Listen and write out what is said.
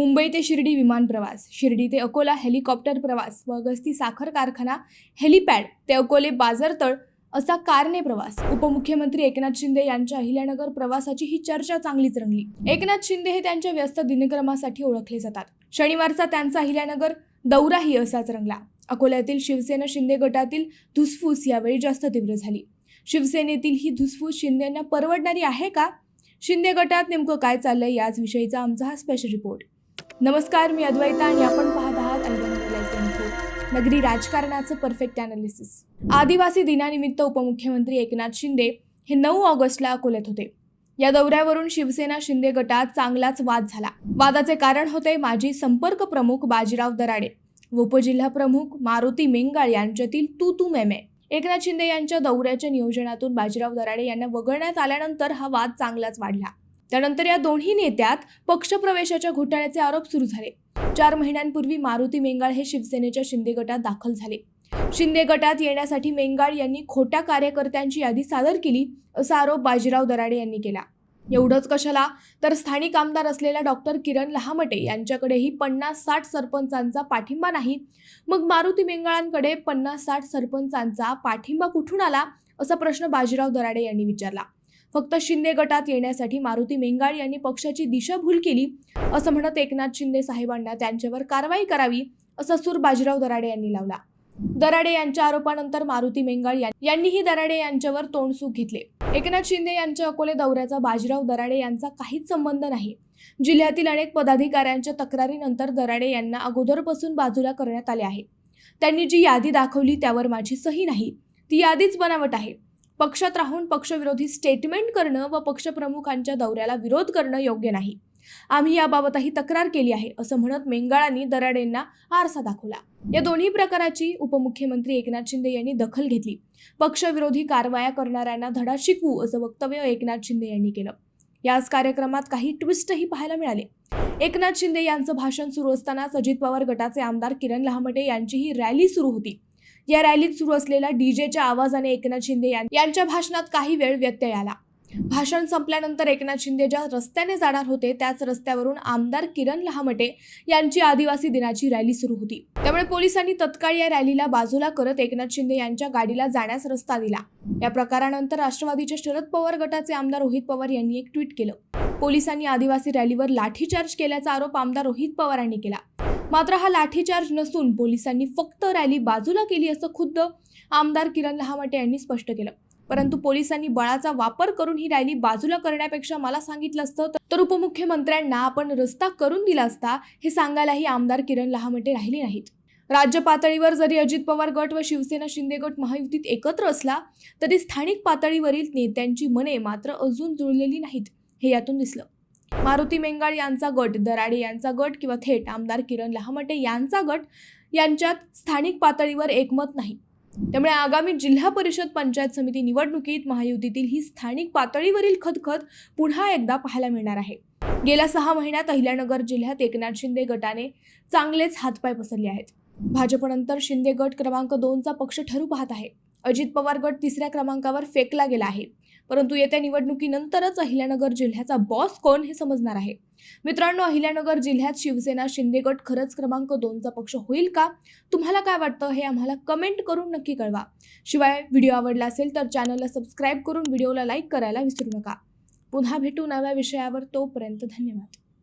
मुंबई ते शिर्डी विमान प्रवास शिर्डी ते अकोला हेलिकॉप्टर प्रवास व अगस्ती साखर कारखाना हेलिपॅड ते अकोले बाजारतळ असा कारने प्रवास. उपमुख्यमंत्री एकनाथ शिंदे यांच्या अहिल्यानगर प्रवासाची ही चर्चा चांगलीच रंगली. एकनाथ शिंदे हे त्यांच्या व्यस्त दिनक्रमासाठी ओळखले जातात. शनिवारचा त्यांचा अहिल्यानगर दौराही असाच रंगला. अकोल्यातील शिवसेना शिंदे गटातील धुसफूस यावेळी जास्त तीव्र झाली. शिवसेनेतील ही धुसफूस शिंदेंना परवडणारी आहे का? शिंदे गटात नेमकं काय चाललंय याच विषयीचा आमचा हा स्पेशल रिपोर्ट नमस्कार मी अद्वैता आणि आपण पाहत आहात नगरी राजकारणाचं परफेक्ट अनालिसिस आदिवासी दिनानिमित्त उपमुख्यमंत्री एकनाथ शिंदे हे नऊ ऑगस्टला अकोल्यात होते. या दौऱ्यावरून शिवसेना शिंदे गटात चांगलाच वाद झाला. वादाचे कारण होते माजी संपर्क प्रमुख बाजीराव दराडे व उपजिल्हा प्रमुख मारुती मेंगाळ यांच्यातील तू तू मेमे. एकनाथ शिंदे यांच्या दौऱ्याच्या नियोजनातून बाजीराव दराडे यांना वगळण्यात आल्यानंतर हा वाद चांगलाच वाढला. त्यानंतर या दोन्ही नेत्यात पक्षप्रवेशाच्या घोटाळ्याचे आरोप सुरू झाले. चार महिन्यांपूर्वी मारुती मेंगाळ हे शिवसेनेच्या शिंदे गटात दाखल झाले. शिंदे गटात येण्यासाठी मेंगाळ यांनी खोट्या कार्यकर्त्यांची यादी सादर केली असा आरोप बाजीराव दराडे यांनी केला. एवढंच कशाला? तर स्थानिक आमदार असलेल्या डॉक्टर किरण लहामटे यांच्याकडेही पन्नास साठ सरपंचांचा पाठिंबा नाही. मग मारुती मेंगाळांकडे पन्नास साठ सरपंचांचा पाठिंबा कुठून आला असा प्रश्न बाजीराव दराडे यांनी विचारला. फक्त शिंदे गटात येण्यासाठी मारुती मेंगाळ यांनी पक्षाची दिशाभूल केली असं म्हणत एकनाथ शिंदे साहेबांना त्यांच्यावर कारवाई करावी असा सूर बाजीराव दराडे यांनी लावला. दराडे यांच्या आरोपानंतर मारुती मेंगाळ यां- यांनीही दराडे यांच्यावर तोंडसूक घेतले. एकनाथ शिंदे यांच्या अकोले दौऱ्याचा बाजीराव दराडे यांचा काहीच संबंध नाही. जिल्ह्यातील अनेक पदाधिकाऱ्यांच्या तक्रारीनंतर दराडे यांना अगोदरपासून बाजूला करण्यात आले आहे. त्यांनी जी यादी दाखवली त्यावर माझी सही नाही. ती यादीच बनावट आहे. पक्षात राहून पक्षविरोधी स्टेटमेंट करणं व पक्षप्रमुखांच्या दौऱ्याला विरोध करणं योग्य नाही. आम्ही याबाबतही तक्रार केली आहे असं म्हणत मेंगाळांनी दराडेंना आरसा दाखवला. या दोन्ही प्रकाराची उपमुख्यमंत्री एकनाथ शिंदे यांनी दखल घेतली. पक्षविरोधी कारवाया करणाऱ्यांना धडा शिकवू असं वक्तव्य एकनाथ शिंदे यांनी केलं. याच कार्यक्रमात काही ट्विस्टही पाहायला मिळाले. एकनाथ शिंदे यांचं भाषण सुरू असतानाच अजित पवार गटाचे आमदार किरण लहामटे यांची ही रॅली सुरू होती. या रॅलीत सुरू असलेल्या डीजेच्या आवाजाने एकनाथ शिंदे यां- यांच्या भाषणात काही वेळ व्यत्यय आला. भाषण संपल्यानंतर एकनाथ शिंदे ज्या रस्त्याने जाणार होते त्याच रस्त्यावरून आमदार किरण लहामटे यांची आदिवासी दिनाची रॅली सुरू होती. त्यामुळे पोलिसांनी तत्काळ या रॅलीला बाजूला करत एकनाथ शिंदे यांच्या गाडीला जाण्यास रस्ता दिला. या प्रकारानंतर राष्ट्रवादीच्या शरद पवार गटाचे आमदार रोहित पवार यांनी एक ट्विट केलं. पोलिसांनी आदिवासी रॅलीवर लाठीचार्ज केल्याचा आरोप आमदार रोहित पवारांनी केला. मात्र हा लाठीचार्ज नसून पोलिसांनी फक्त रॅली बाजूला केली असं खुद्द आमदार किरण लहामटे यांनी स्पष्ट केलं. परंतु पोलिसांनी बळाचा वापर करून ही रॅली बाजूला करण्यापेक्षा मला सांगितलं असतं तर उपमुख्यमंत्र्यांना आपण रस्ता करून दिला असता हे सांगायलाही आमदार किरण लहामटे राहिले नाहीत. राज्य पातळीवर जरी अजित पवार गट व शिवसेना शिंदे गट महायुतीत एकत्र असला तरी स्थानिक पातळीवरील नेत्यांची मने मात्र अजून जुळलेली नाहीत हे यातून दिसलं. मारुती मेंगाळ यांचा गट दराडे यांचा गट किंवा थेट आमदार किरण लहामटे यांचा गट यांच्यात स्थानिक पातळीवर एकमत नाही. त्यामुळे आगामी जिल्हा परिषद पंचायत समिती निवडणुकीत महायुतीतील ही स्थानिक पातळीवरील खतखत पुन्हा एकदा पाहायला मिळणार आहे. गेल्या सहा महिन्यात अहिल्यानगर जिल्ह्यात एकनाथ शिंदे गटाने चांगलेच हातपाय पसरले आहेत. भाजपनंतर शिंदे गट क्रमांक दोनचा पक्ष ठरू पाहत आहे. अजित पवार गट तिसऱ्या क्रमांकावर फेकला गेला आहे. परंतु येत्या निवडणुकीनंतरच अहिल्यानगर जिल्ह्याचा बॉस कोण हे समजणार आहे. मित्रांनो अहिल्यानगर जिल्ह्यात शिवसेना शिंदे गट खरंच क्रमांक दोनचा पक्ष होईल का? तुम्हाला काय वाटतं हे आम्हाला कमेंट करून नक्की कळवा. शिवाय व्हिडिओ आवडला असेल तर चॅनलला सबस्क्राईब करून व्हिडिओला लाईक करायला विसरू नका. पुन्हा भेटू नव्या विषयावर तोपर्यंत धन्यवाद.